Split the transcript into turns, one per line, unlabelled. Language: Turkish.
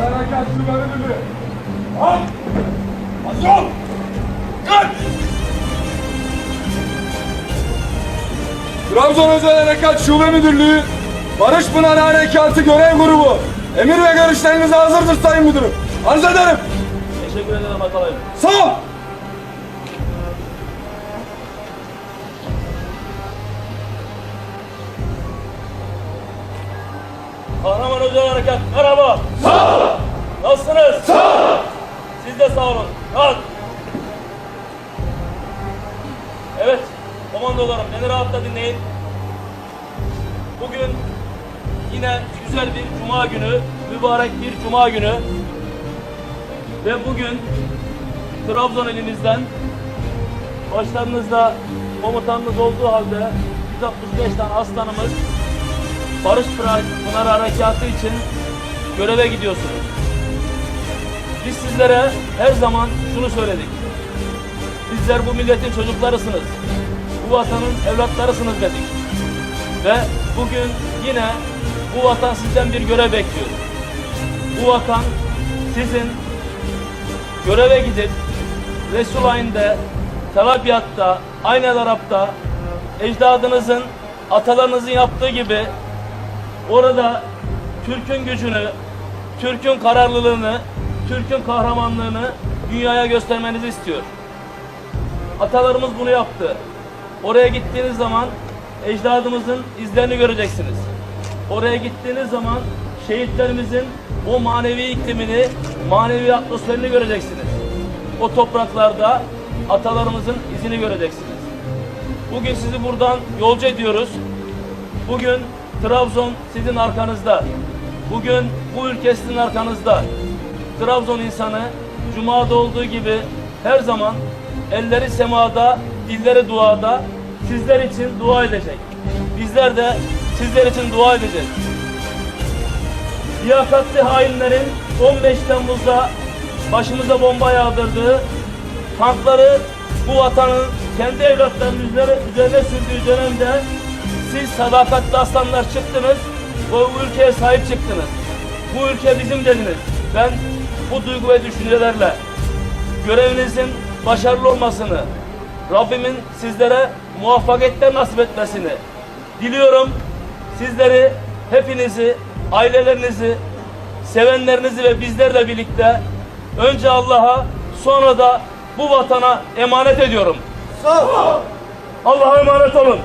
Harekat Şube Müdürlüğü. Al! Hazır! Kaç! Trabzon Özel Harekat Şube Müdürlüğü Barış Pınar Harekatı Görev Grubu Emir ve görüşlerinize hazırdır Sayın Müdürüm. Arz ederim.
Teşekkür ederim Atalay'ım.
Sağ ol.
Kahraman Özel Harekat, merhaba. Sağ ol. Nasılsınız? Sağ ol. Siz de sağ olun. Kalk. Evet, komandolarım beni rahatla dinleyin. Bugün yine güzel bir cuma günü, mübarek bir cuma günü. Ve bugün Trabzon elimizden başlarınızda komutanınız olduğu halde 165 tane aslanımız Barış Pınar Harekatı için göreve gidiyorsunuz. Biz sizlere her zaman şunu söyledik. Sizler bu milletin çocuklarısınız. Bu vatanın evlatlarısınız dedik. Ve bugün yine bu vatan sizden bir görev bekliyor. Bu vatan sizin göreve gidip Resulayn'de, Telabiyat'ta, Aynel Arap'ta ecdadınızın, atalarınızın yaptığı gibi orada Türk'ün gücünü, Türk'ün kararlılığını, Türk'ün kahramanlığını dünyaya göstermenizi istiyor. Atalarımız bunu yaptı. Oraya gittiğiniz zaman ecdadımızın izlerini göreceksiniz. Oraya gittiğiniz zaman şehitlerimizin o manevi iklimini, manevi atmosferini göreceksiniz. O topraklarda atalarımızın izini göreceksiniz. Bugün sizi buradan yolcu ediyoruz. Bugün Trabzon sizin arkanızda. Bugün bu ülke sizin arkanızda. Trabzon insanı Cuma'da olduğu gibi her zaman elleri semada, dilleri duada sizler için dua edecek. Bizler de sizler için dua edeceğiz. Liyakatli hainlerin 15 Temmuz'da başımıza bomba yağdırdığı, tankları bu vatanın kendi evlatlarının üzerine, üzerine sürdüğü dönemde siz sadakatli aslanlar çıktınız bu ülkeye sahip çıktınız. Bu ülke bizim dediniz. Ben bu duygu ve düşüncelerle görevinizin başarılı olmasını, Rabbimin sizlere muvaffakiyetler nasip etmesini diliyorum. Sizleri, hepinizi, ailelerinizi, sevenlerinizi ve bizlerle birlikte önce Allah'a sonra da bu vatana emanet ediyorum. Allah'a emanet olun.